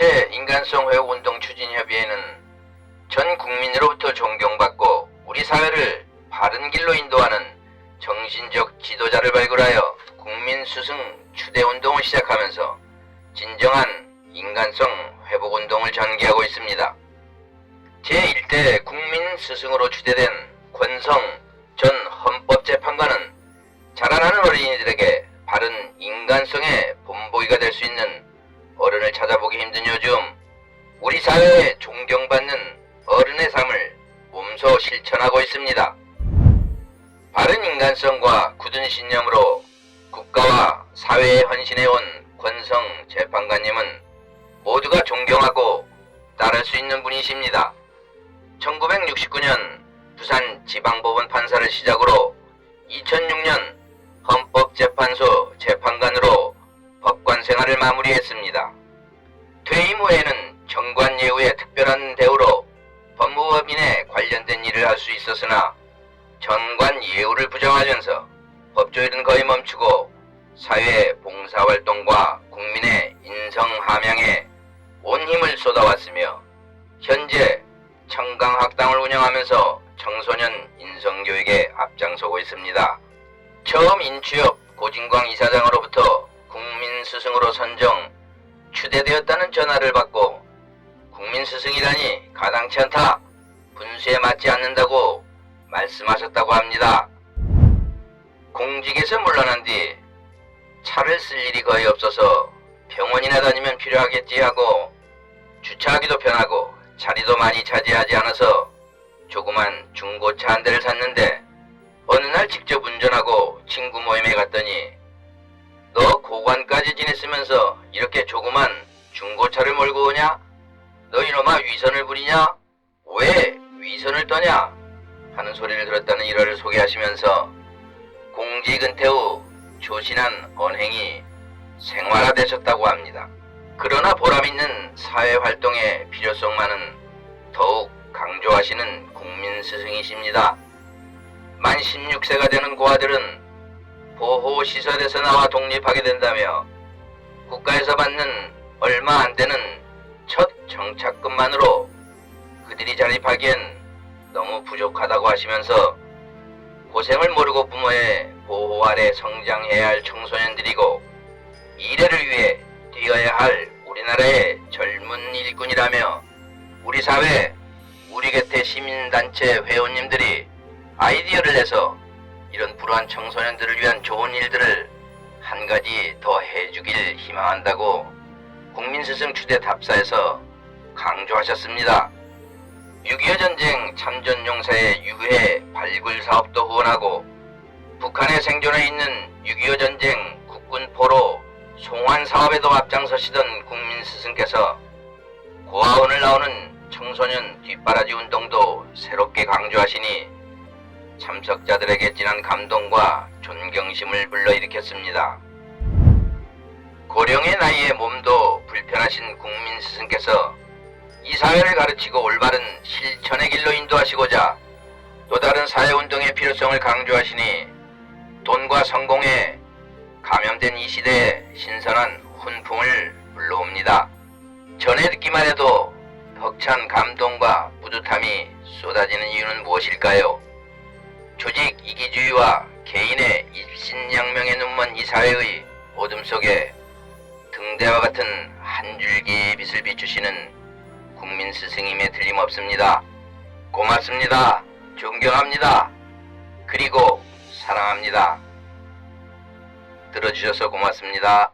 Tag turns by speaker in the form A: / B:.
A: 인간성 회복 운동 추진 협의회는 전 국민으로부터 존경받고 우리 사회를 바른 길로 인도하는 정신적 지도자를 발굴하여 국민 수승 추대 운동을 시작하면서 진정한 인간성 회복 운동을 전개하고 있습니다. 제1대 국민 스승으로 추대된 권성 전 헌법재판관은 자라나는 어린이들에게 바른 인간성의 본보기가 될 수 있는 어른을 찾아보기 힘든 요즘 우리 사회에 존경받는 어른의 삶을 몸소 실천하고 있습니다. 바른 인간성과 굳은 신념으로 국가와 사회에 헌신해온 권성 재판관님은 모두가 존경하고 따를 수 있는 분이십니다. 1969년 부산 지방법원 판사를 시작으로 2006년 헌법재판소 재판관으로 법관 생활을 마무리했습니다. 후에는 정관 예우의 특별한 대우로 법무법인에 관련된 일을 할 수 있었으나 정관 예우를 부정하면서 법조일은 거의 멈추고 사회 봉사활동과 국민의 인성 함양에 온 힘을 쏟아왔으며 현재 청강학당을 운영하면서 청소년 인성교육에 앞장서고 있습니다. 처음 인취업 고진광 이사장으로부터 국민 스승으로 선정 추대되었다는 전화를 받고 국민 스승이라니 가당치 않다. 분수에 맞지 않는다고 말씀하셨다고 합니다. 공직에서 물러난 뒤 차를 쓸 일이 거의 없어서 병원이나 다니면 필요하겠지 하고 주차하기도 편하고 자리도 많이 차지하지 않아서 조그만 중고차 한 대를 샀는데 어느 날 직접 운전하고 친구 모임에 갔더니 너 고관까지 지냈으면서 이렇게 조그만 중고차를 몰고 오냐? 너 이놈아 위선을 부리냐? 왜 위선을 떠냐? 하는 소리를 들었다는 일화를 소개하시면서 공직 은퇴 후 조신한 언행이 생활화되셨다고 합니다. 그러나 보람있는 사회활동의 필요성만은 더욱 강조하시는 국민 스승이십니다. 만 16세가 되는 고아들은 보호 시설에서 나와 독립하게 된다며 국가에서 받는 얼마 안 되는 첫 정착금만으로 그들이 자립하기엔 너무 부족하다고 하시면서 고생을 모르고 부모의 보호 아래 성장해야 할 청소년들이고 미래를 위해 뛰어야 할 우리나라의 젊은 일꾼이라며 우리 사회, 우리 곁의 시민단체 회원님들이 아이디어를 내서 불우한 청소년들을 위한 좋은 일들을 한 가지 더 해주길 희망한다고 국민스승 추대 답사에서 강조하셨습니다. 6.25 전쟁 참전 용사의 유해 발굴 사업도 후원하고 북한에 생존해 있는 6.25 전쟁 국군 포로 송환 사업에도 앞장서시던 국민 스승께서 고아원을 나오는 청소년 뒷바라지 운동도 새롭게 강조하시니 참석자들에게 진한 감동과 존경심을 불러일으켰습니다. 고령의 나이에 몸도 불편하신 국민 스승께서 이 사회를 가르치고 올바른 실천의 길로 인도하시고자 또 다른 사회운동의 필요성을 강조하시니 돈과 성공에 감염된 이 시대에 신선한 훈풍을 불러옵니다. 전에 듣기만 해도 벅찬 감동과 뿌듯함이 쏟아지는 이유는 무엇일까요? 조직 이기주의와 개인의 입신양명에 눈먼 이 사회의 어둠 속에 등대와 같은 한 줄기의 빛을 비추시는 국민 스승임에 틀림없습니다. 고맙습니다. 존경합니다. 그리고 사랑합니다. 들어주셔서 고맙습니다.